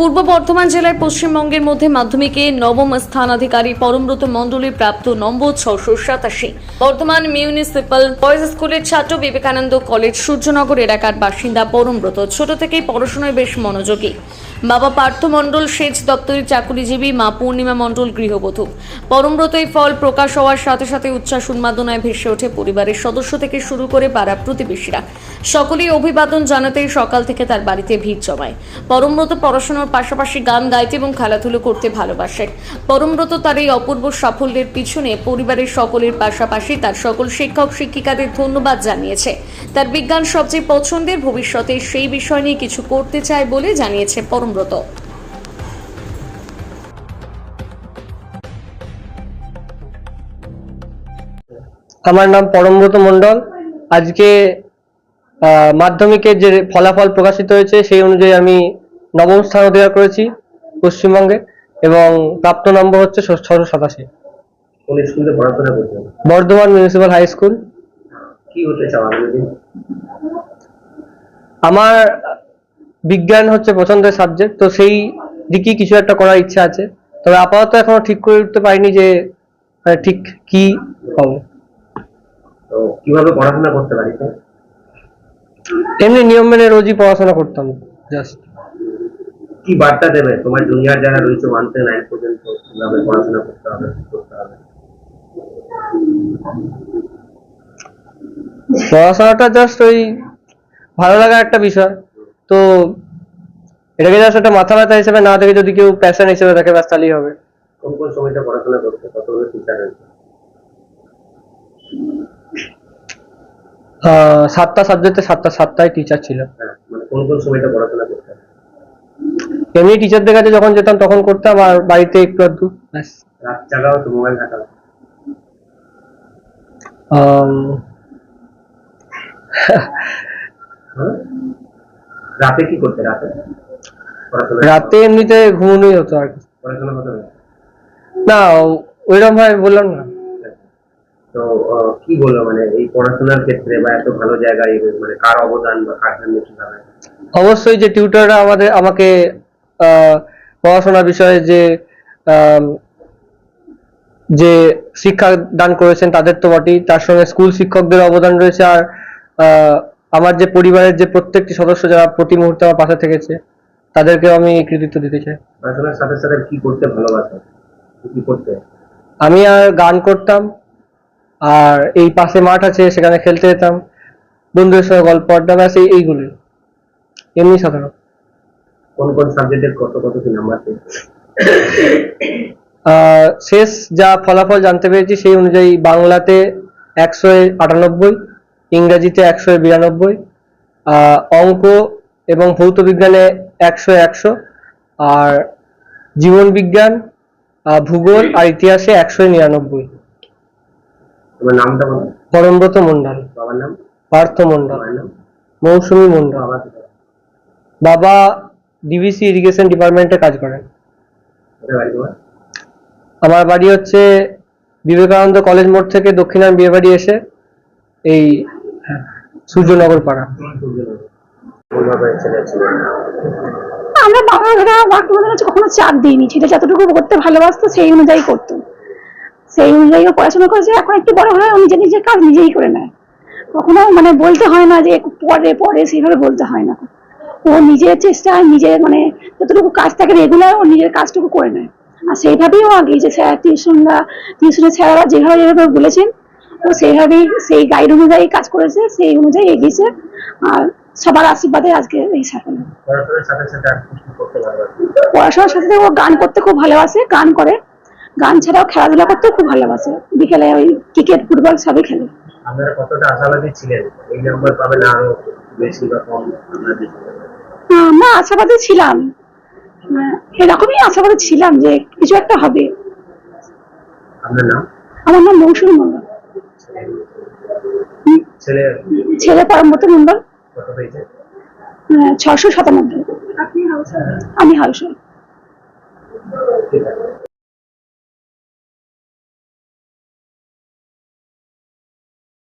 পূর্ব বর্ধমান জেলার পশ্চিমবঙ্গের মধ্যে মাধ্যমিকে নবম স্থানাধিকারী পরমব্রত মণ্ডলের প্রাপ্ত নম্বর ছশো সাতাশি। বর্ধমান মিউনিসিপাল বয়েজ স্কুলের ছাত্র বিবেকানন্দ কলেজ সূর্যনগর এলাকার বাসিন্দা পরমব্রত। ছোট থেকেই পড়াশোনায় বেশ মনোযোগী। বাবা পার্থ মণ্ডল সেচ দপ্তরের চাকুরিজীবী, মা পূর্ণিমা মণ্ডল গৃহবধূ। পরমব্রত এই ফল প্রকাশ হওয়ার সাথে সাথে উচ্ছ্বাস উন্মাদনায় ভেসে ওঠে পরিবারের সদস্য থেকে শুরু করে পাড়া প্রতিবেশীরা। সকলেই অভিবাদন জানাতেই সকাল থেকে তার বাড়িতে ভিড় জমায়। পরমব্রত পড়াশোনার পাশাপাশি গান গাইতে এবং খেলাধুলো করতে ভালোবাসে। পরমব্রত তার এই অপূর্ব সাফল্যের পিছনে পরিবারের সকলের পাশাপাশি তার সকল শিক্ষক, শিক্ষিকাদের ধন্যবাদ জানিয়েছে। তার বিজ্ঞান সবচেয়ে পছন্দের ভবিষ্যতে সেই বিষয় নিয়ে কিছু করতে চায় বলে জানিয়েছে পরমব্রত আমার নাম পরমব্রত মণ্ডল। আজকে মাধ্যমিকের যে ফলাফল প্রকাশিত হয়েছে সেই অনুযায়ী আমি নবম স্থান অধিকার করেছি পশ্চিমবঙ্গে এবং প্রাপ্ত নম্বর হচ্ছে ছশো সাতাশি। বর্ধমান মিউনিসিপাল হাই স্কুল আমার বিজ্ঞান হচ্ছে পছন্দের সাবজেক্ট তো সেই দিকেই কিছু একটা করার ইচ্ছা আছে। তবে আপাতত এখনও ঠিক করে উঠতে পারিনি যে ঠিক কি হবে। কীভাবে পড়াশোনা করতে পারিস এমনি নিয়ম মেনে রোজই পড়াশোনা করতাম জাস্ট কি বার্তা দেবে? তোমার জুনিয়র যারা রয়েছে ওয়ান থেকে নাইন পর্যন্ত কীভাবে পড়াশোনা করতে হবে করতে হবে? পড়াশোনাটা জাস্ট ওই ভালো লাগার একটা বিষয়। তো এটাকে জাস্ট একটা মাথা ব্যথা হিসেবে না দেখে যদি কেউ প্যাশন হিসেবে দেখে ব্যাস তাহলেই হবে। কোন কোন সময়টা পড়াশোনা করতে কতগুলো টিচার রয়েছে? সাতটা সাবজেক্টে সাতটা সাতটায় টিচার ছিল। হ্যাঁ মানে কোন কোন সময়টা পড়াশোনা করতে হবে এমনি টিচারদের কাছে যখন যেতাম তখন করতাম আর বাড়িতে একটু আধটু ব্যাস। রাত জাগাও তো মোবাইল ঘাটাও হ্যাঁ? রাতে কি করতে রাতে? রাতে এমনিতে ঘুমোনোই হতো আর কি। পড়াশোনা হতো? না না ওইরকম ভাবে বললাম না। তো কি বলব মানে এই পড়াশোনার ক্ষেত্রে বা এত ভালো জায়গায় মানে কার অবদান বা কার জন্য কীভাবে অবশ্যই যে টিউটররা আমাদের আমাকে আহ, পড়াশোনার বিষয়ে যে যে শিক্ষা দান করেছেন তাদের তো বটেই। তার সঙ্গে স্কুল শিক্ষকদের অবদান রয়েছে। আর আমার যে পরিবারের যে প্রত্যেকটি সদস্য যারা প্রতি মুহূর্তে আমার পাশে থেকেছে তাদেরকেও আমি কৃতিত্ব দিতে চাই। পড়াশোনার সাথে সাথে কি করতে ভালোবাসো কি করতে? আমি আর গান করতাম। আর এই পাশে মাঠ আছে সেখানে খেলতে যেতাম। বন্ধুদের সঙ্গে গল্প আড্ডা ব্যাস এই- এইগুলোই এমনি সাধারণ। কোন কোন সাবজেক্টের কত কত কি নাম্বার শেষ যা ফলাফল জানতে পেরেছি সেই অনুযায়ী বাংলাতে একশো আটানব্বই ইংরাজিতে একশো বিরানব্বই আহ, অঙ্ক এবং ভৌত বিজ্ঞানে একশো একশো আর জীবন বিজ্ঞান ভূগোল আর ইতিহাসে একশো নিরানব্বই। তোমার নামটা বলো। পরমব্রত মন্ডল বাবার নাম? পার্থ মন্ডল মৌসুমী মন্ডল বাবা? বাবা ডিভিসি ইরিগেশন ডিপার্টমেন্টে কাজ করেন। আমার বাড়ি হচ্ছে বিবেকানন্দ কলেজ মোড় থেকে দক্ষিণায়ন বিয়ে বাড়ি এসে এই সূর্যনগর পাড়া। আমরা বাবা দাদা বা কখনো চাপ দিইনি। ছেলে যতটুকু করতে ভালোবাসতো সেই অনুযায়ী করতো। সেই অনুযায়ী ও পড়াশোনা করেছে। এখন একটু বড় হয়ে ও নিজের নিজের কাজ নিজেই করে নেয়। কখনো মানে বলতে হয় না যে পরে পরে সেইভাবে বলতে হয় না। ও নিজের চেষ্টায় নিজের মানে যতটুকু কাজ থাকে রেগুলার ও নিজের কাজটুকু করে নেয়। আর সেইভাবেই ও আগে যে স্যার টিউশনরা টিউশনের স্যাররা যেভাবে যেভাবে বলেছেন ও সেইভাবেই সেই গাইড অনুযায়ী কাজ করেছে সেই অনুযায়ী এগিয়েছে। আর সবার আশীর্বাদে আজকে এই সাফল্য পড়াশোনার সাথে সাথে ও গান করতে খুব ভালোবাসে গান করে। গান ছাড়াও খেলাধুলা করতেও খুব ভালোবাসে। বিকেলে ওই ক্রিকেট ফুটবল সবই খেলে। আপনারা কতটা আশাবাদী ছিলেন? এই নাম্বার পাবে না আরও বেশি বা কম আমরা আশাবাদী ছিলাম। এরকমই আশাবাদী ছিলাম যে কিছু একটা হবে। আপনার নাম? আমার নাম মৌসুমী মন্ডল ছেলে? ছেলে? পরমব্রত মন্ডল কত ছশো সাতানব্বই। আমি হাউস ঠিক আছে।